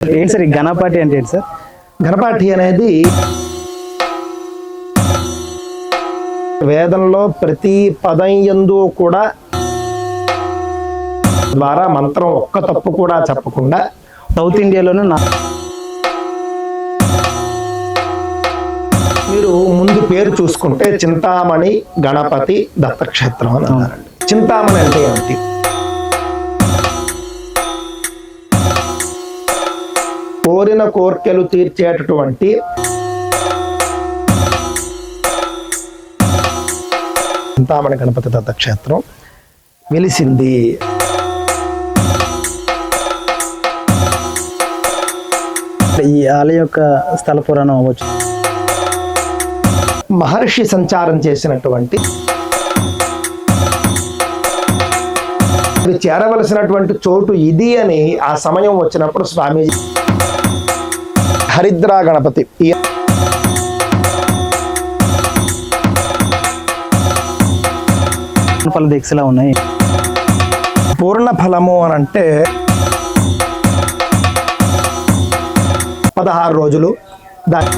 ఏంటి సార్ ఈ గణపాటి అంటే ఏంటి సార్? గణపాఠి అనేది వేదంలో ప్రతి పదం ఎందు కూడా ద్వారా మంత్రం ఒక్క తప్పు కూడా చెప్పకుండా సౌత్ ఇండియాలోనే నా మీరు ముందు పేరు చూసుకుంటే చింతామణి గణపతి దత్తక్షేత్రం అని అన్నారండి చింతామణి అంటే ఏమిటి కోరిన కోర్కెలు తీర్చేటటువంటి చింతామణి గణపతి దత్తక్షేత్రం వెలిసింది. ఈ ఆలయం యొక్క స్థల పురాణం అవ్వచ్చు. మహర్షి సంచారం చేసినటువంటి చేరవలసినటువంటి చోటు ఇది అని ఆ సమయం వచ్చినప్పుడు స్వామీజీ హరిద్రా గణపతి ఈ పలు దీక్షలా ఉన్నాయి. పూర్ణ ఫలము అని అంటే పదహారు రోజులు దాని